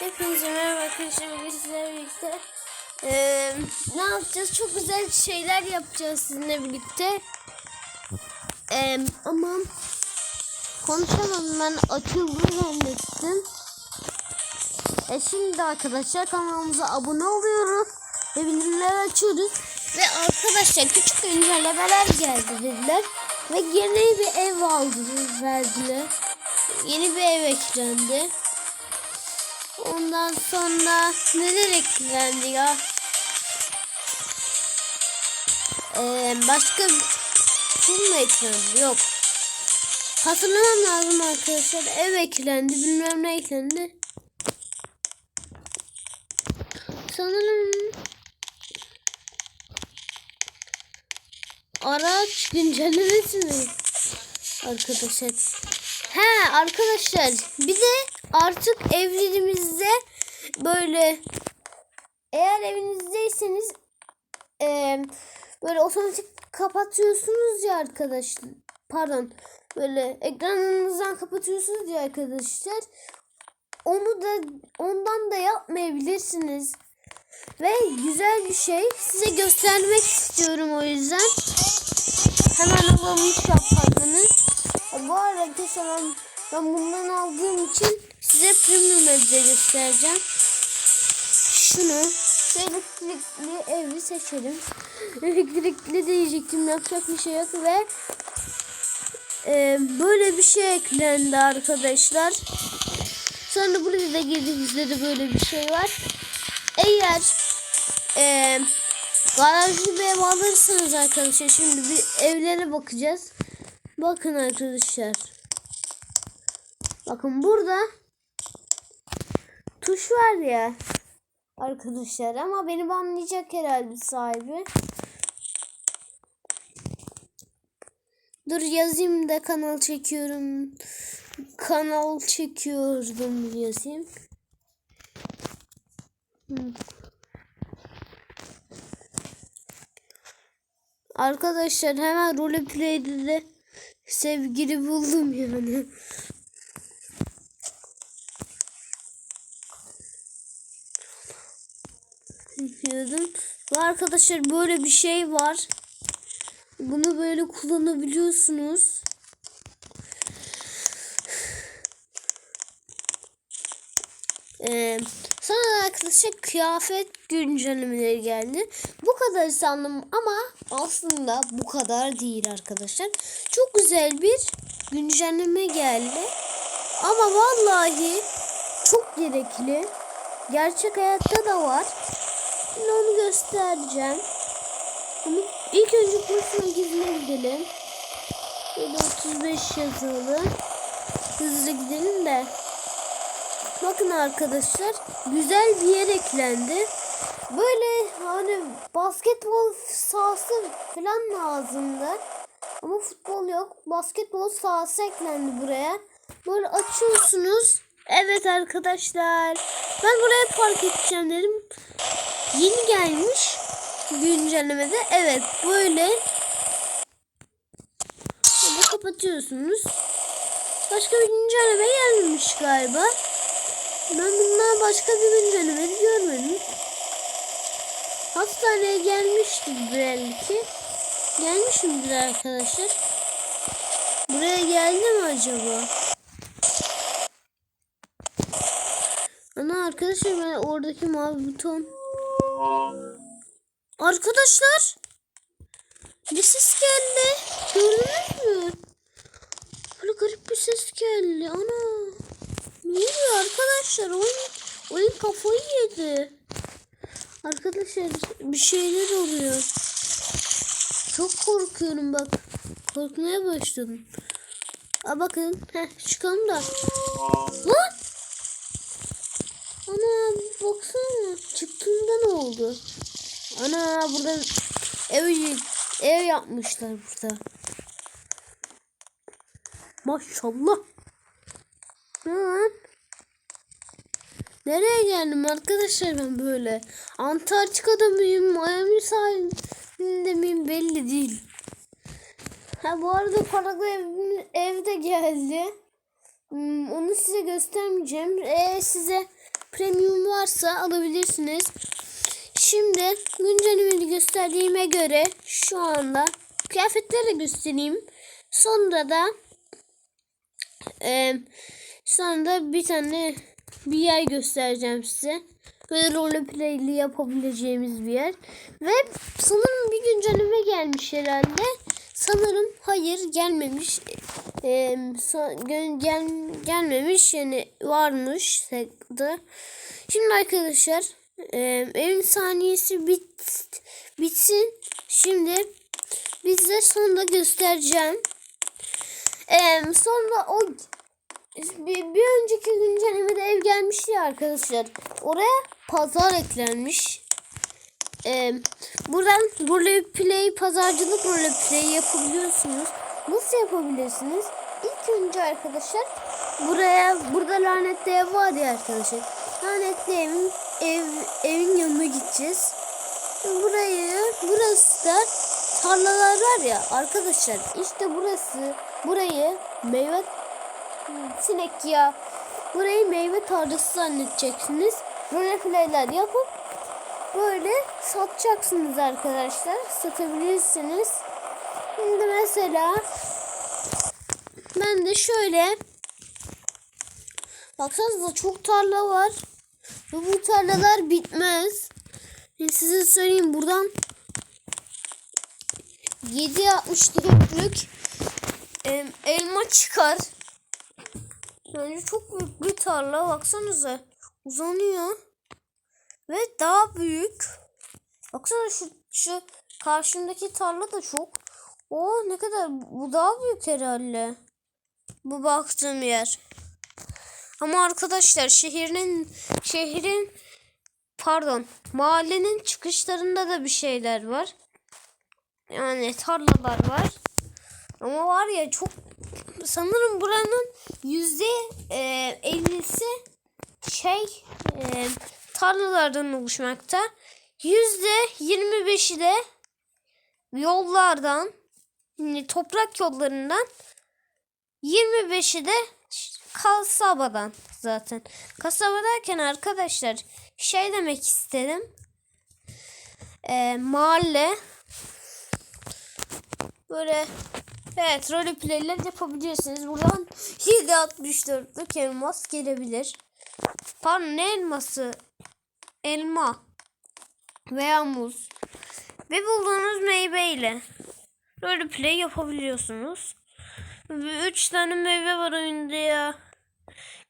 Hepinize merhaba arkadaşlar. Bugün birlikte eee, ne yapacağız? Çok güzel şeyler yapacağız sizinle birlikte. Eee, ama konuşamadım ben açıldı zannettim. E şimdi arkadaşlar kanalımıza abone oluyoruz ve bildirimleri açıyoruz. Ve arkadaşlar küçük güncellemeler geldi dediler. Ve yeni bir ev aldı verdiler. Yeni bir ev eklendi. Ondan sonra neler eklendi ya? Ee, başka film mi eklendi? Yok. Hatırlamam lazım arkadaşlar. Ev eklendi. Bilmem ne eklendi. Sanırım araç güncellemesi mi? Arkadaşlar. He arkadaşlar bir de artık evlerimizde böyle eğer evinizdeyseniz eee, böyle otomatik kapatıyorsunuz ya arkadaşlar. Pardon. Böyle ekranınızdan kapatıyorsunuz ya arkadaşlar. Onu da ondan da yapmayabilirsiniz. Ve güzel bir şey. Size göstermek istiyorum o yüzden. Hemen alalım. Ha, Bu arada arkadaşlar ben bundan aldığım için size premium evde göstereceğim. Şunu şu elektrikli evi seçelim. Elektrikli diyecektim yapacak bir şey yok ve e, böyle bir şey eklendi arkadaşlar. Sonra buraya da girdiğimizde de böyle bir şey var. Eğer e, garajlı bir ev alırsanız arkadaşlar şimdi bir evlere bakacağız. Bakın arkadaşlar. Bakın burada tuş var ya arkadaşlar ama beni banlayacak herhalde sahibi. Dur yazayım da kanal çekiyorum. Kanal çekiyordum yazayım. Arkadaşlar hemen roleplay'de de sevgili buldum yani. Yapıyordum. Ve arkadaşlar böyle bir şey var. Bunu böyle kullanabiliyorsunuz. Ee, sonra arkadaşlar kıyafet güncellemeleri geldi. Bu kadar sandım ama aslında bu kadar değil arkadaşlar. Çok güzel bir güncelleme geldi. Ama vallahi çok gerekli. Gerçek hayatta da var. Şimdi onu göstereceğim. Ama ilk önce kursuna gizine gidelim. Böyle 35 yazılı. Hızlı gidelim de. Bakın arkadaşlar güzel bir yer eklendi. Böyle hani basketbol sahası falan lazımdı. Ama futbol yok. Basketbol sahası eklendi buraya. Böyle açıyorsunuz. Evet arkadaşlar. Ben buraya park edeceğim dedim. Yeni gelmiş güncellemede. Evet böyle. Böyle kapatıyorsunuz. Başka bir güncelleme gelmemiş galiba. Ben bundan başka bir güncelleme görmedim. Hastaneye gelmişti belki. Gelmişimdir arkadaşlar. Buraya geldi mi acaba? Ana arkadaşlar ben oradaki mavi buton. Arkadaşlar. Bir ses geldi. Gördünüz mü? Böyle garip bir ses geldi. Ana. Ne oluyor arkadaşlar? Oyun, oyun kafayı yedi. Arkadaşlar bir şeyler oluyor. Çok korkuyorum bak. Korkmaya başladım. Aa bakın. Heh, çıkalım da. Lan! Ana baksana. Çıktığımda ne oldu? Ana burada ev, ev yapmışlar burada. Maşallah. Lan. Nereye geldim arkadaşlar ben böyle? Antarktika'da mıyım? Miami sahilinde miyim belli değil. Ha bu arada farklı ev, ev de geldi. Hmm, onu size göstermeyeceğim. Ee, size premium varsa alabilirsiniz. Şimdi güncellemeyi gösterdiğime göre şu anda kıyafetleri göstereyim. Sonra da e, sonra da bir tane bir yer göstereceğim size. Böyle roleplay'li yapabileceğimiz bir yer. Ve sanırım bir güncelleme gelmiş herhalde. Sanırım hayır gelmemiş. Sa- gö- gel, gelmemiş yani varmış da. Şimdi arkadaşlar e, evin saniyesi bit, bitsin. Şimdi bize sonunda göstereceğim. Ee, sonra o bir, bir önceki güncellemede ev gelmişti arkadaşlar. Oraya pazar eklenmiş. Ee, buradan role play pazarcılık role play yapabiliyorsunuz. Nasıl yapabilirsiniz? İlk önce arkadaşlar buraya burada lanetli ev var ya arkadaşlar. Lanetli evin ev evin yanına gideceğiz. Burayı burası da tarlalar var ya arkadaşlar işte burası burayı meyve sinek ya. Burayı meyve tarlası zannedeceksiniz. Roleplay'ler yapıp böyle satacaksınız arkadaşlar. Satabilirsiniz. Şimdi mesela ben de şöyle baksanıza çok tarla var. Ve bu tarlalar bitmez. Şimdi size söyleyeyim buradan 7.64'lük em, elma çıkar. Bence çok büyük bir tarla. Baksanıza. Uzanıyor. Ve daha büyük. Baksana şu, şu karşımdaki tarla da çok. O ne kadar bu daha büyük herhalde. Bu baktığım yer. Ama arkadaşlar şehrin şehrin pardon mahallenin çıkışlarında da bir şeyler var. Yani tarlalar var. Ama var ya çok sanırım buranın yüzde e, ellisi şey e, tarlalardan oluşmakta. Yüzde yirmi beşi de yollardan toprak yollarından 25'i de kasabadan zaten. Kasaba derken arkadaşlar şey demek istedim. E, mahalle böyle evet roleplay'ler yapabilirsiniz. Buradan 7.64'lük elmas gelebilir. Pardon ne elması? Elma veya muz ve bulduğunuz meyveyle roleplay yapabiliyorsunuz. Üç tane meyve var oyunda ya.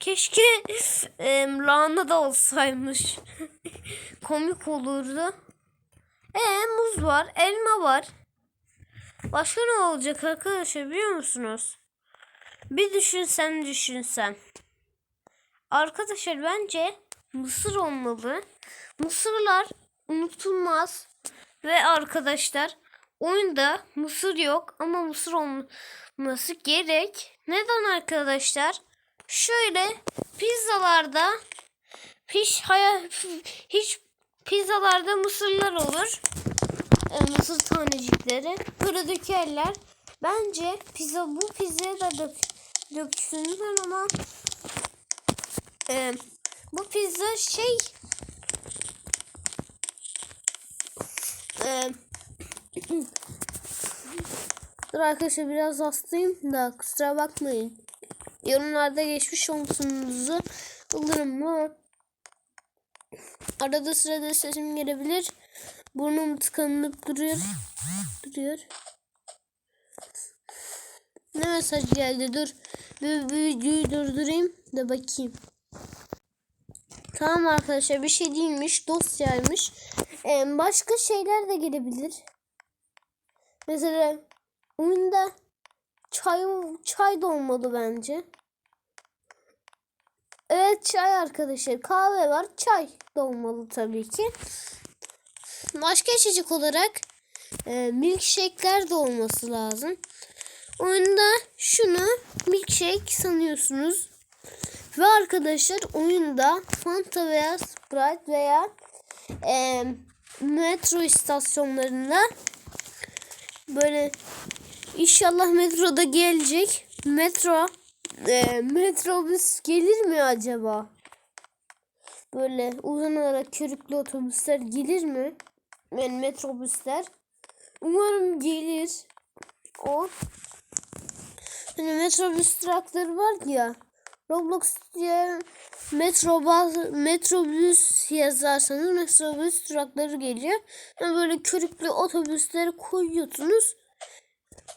Keşke e, lahana da olsaymış. Komik olurdu. E muz var, elma var. Başka ne olacak arkadaşlar biliyor musunuz? Bir düşünsem düşünsem. Arkadaşlar bence mısır olmalı. Mısırlar unutulmaz. Ve arkadaşlar oyunda mısır yok ama mısır olması gerek. Neden arkadaşlar? Şöyle pizzalarda hiç haya, hiç pizzalarda mısırlar olur. E, mısır tanecikleri. Böyle. Bence pizza bu pizzaya da dök, döksünler ama e, bu pizza şey e, Dur arkadaşlar biraz hastayım da kusura bakmayın. Yorumlarda geçmiş olsunuzu alırım mı? Arada sırada sesim gelebilir. Burnum tıkanıp duruyor. Duruyor. Ne mesaj geldi? Dur. Bir, bir videoyu durdurayım da bakayım. Tamam arkadaşlar bir şey değilmiş. Dosyaymış. Ee, başka şeyler de gelebilir. Mesela oyunda çay çay da olmalı bence. Evet çay arkadaşlar. Kahve var. Çay da olmalı tabii ki. Başka içecek olarak e, milkshake'ler de olması lazım. Oyunda şunu milkshake sanıyorsunuz. Ve arkadaşlar oyunda Fanta veya Sprite veya e, metro istasyonlarında böyle inşallah metroda gelecek. Metro e, metrobüs gelir mi acaba? böyle uzun olarak körüklü otobüsler gelir mi? Yani metrobüsler. Umarım gelir. O. Hani metrobüs durakları var ya. Roblox diye metrobüs, metrobüs yazarsanız metrobüs durakları geliyor. Yani böyle körüklü otobüsleri koyuyorsunuz.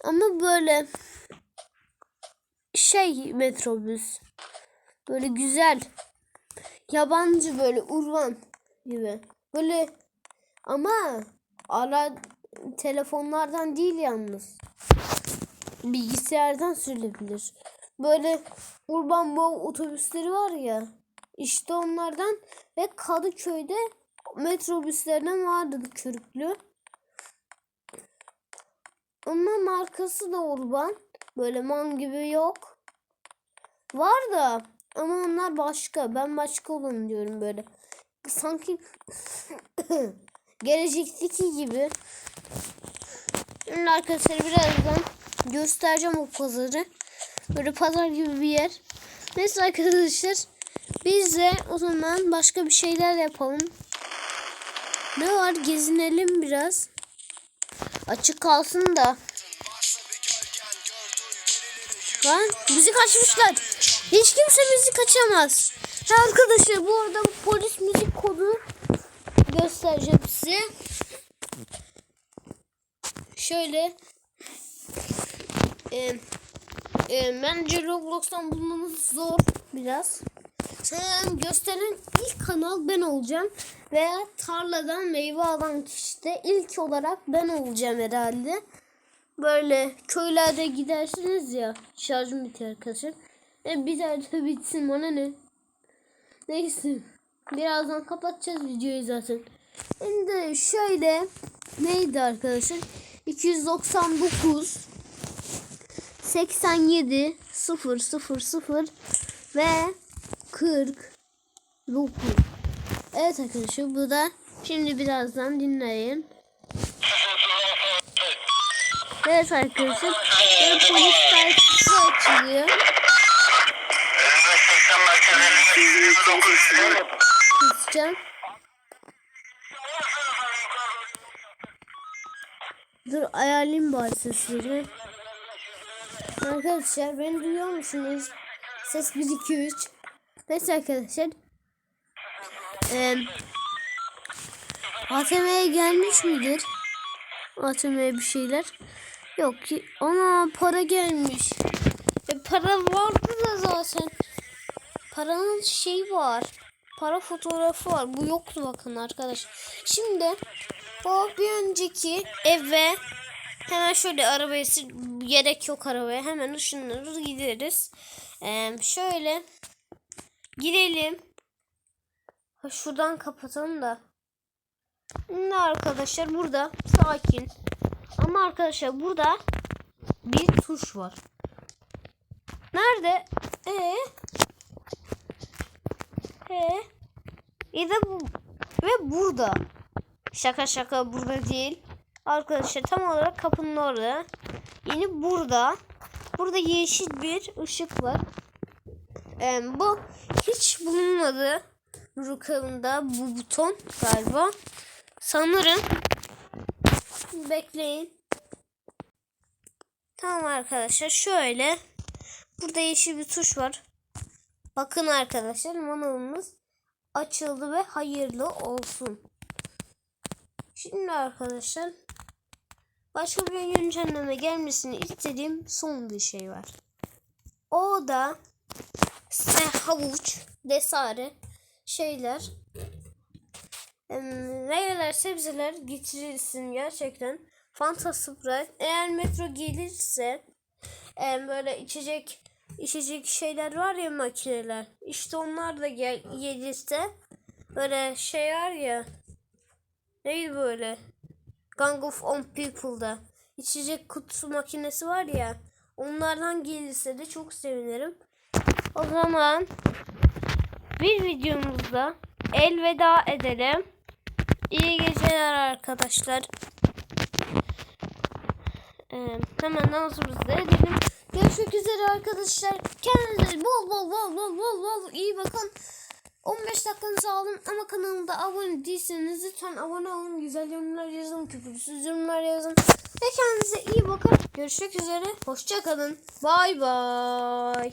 Ama böyle şey metrobüs. Böyle güzel. Yabancı böyle urban gibi. Böyle ama ara telefonlardan değil yalnız. Bilgisayardan sürülebilir. Böyle urban bow otobüsleri var ya. İşte onlardan ve Kadıköy'de metrobüslerden vardı körüklü. Ama markası da urban. Böyle man gibi yok. Var da ama onlar başka. Ben başka olanı diyorum böyle. Sanki gelecekteki gibi. Şimdi arkadaşlar birazdan göstereceğim o pazarı. Böyle pazar gibi bir yer. Neyse arkadaşlar biz de o zaman başka bir şeyler yapalım. Ne var gezinelim biraz. Açık kalsın da. Lan müzik açmışlar. Hiç kimse müzik açamaz. Ha arkadaşlar bu arada polis müzik kodu göstereceğim size. Şöyle e, e, bence Roblox'tan bulmanız zor biraz. Sen gösteren ilk kanal ben olacağım. Veya tarladan meyve alan kişide ilk olarak ben olacağım herhalde. Böyle köylerde gidersiniz ya. Şarjım bitiyor arkadaşlar. E, biter de bitsin bana ne. Neyse. Birazdan kapatacağız videoyu zaten. Şimdi şöyle neydi arkadaşlar? 299 87 0 0 0 ve 40 9 Evet arkadaşlar bu da şimdi birazdan dinleyin. Evet arkadaşlar ve polis sayfası açılıyor. Elimde 80 merkez 59 Kısacağım. Dur ayarlayayım bari sesleri. Arkadaşlar beni duyuyor musunuz? Ses 1 2 3. Neyse arkadaşlar. Ee, ATM'ye gelmiş midir? ATM'ye bir şeyler. Yok ki. Ana para gelmiş. E, para vardı da zaten. Paranın şeyi var. Para fotoğrafı var. Bu yoktu bakın arkadaşlar. Şimdi o bir önceki eve hemen şöyle arabayı gerek yok arabaya. Hemen ışınlarız gideriz. Ee, şöyle girelim. Ha, şuradan kapatalım da. Şimdi arkadaşlar burada sakin. Ama arkadaşlar burada bir tuş var. Nerede? Ee? Ee? Ya da bu ve burada. Şaka şaka burada değil. Arkadaşlar tam olarak kapının orada. Yine burada. Burada yeşil bir ışık var. Ee, bu hiç bulunmadı. Rukalında bu buton galiba. Sanırım. Bekleyin. Tamam arkadaşlar şöyle. Burada yeşil bir tuş var. Bakın arkadaşlar manavımız açıldı ve hayırlı olsun. Şimdi arkadaşlar başka bir güncelleme gelmesini istediğim son bir şey var. O da havuç, desare şeyler meyveler, sebzeler getirirsin gerçekten. Fanta. Eğer metro gelirse böyle içecek içecek şeyler var ya makineler. İşte onlar da gel gelirse böyle şey var ya neydi böyle? Gang of On People'da içecek kutusu makinesi var ya onlardan gelirse de çok sevinirim. O zaman bir videomuzda elveda edelim. İyi geceler arkadaşlar. Ee, hemen dansımızı da edelim. Görüşmek üzere arkadaşlar. Kendinize bol bol bol bol bol bol iyi bakın. 15 dakikanızı aldım ama kanalımda abone değilseniz lütfen abone olun. Güzel yorumlar yazın, küfürsüz yorumlar yazın. Ve kendinize iyi bakın. Görüşmek üzere. Hoşçakalın. Bay bay.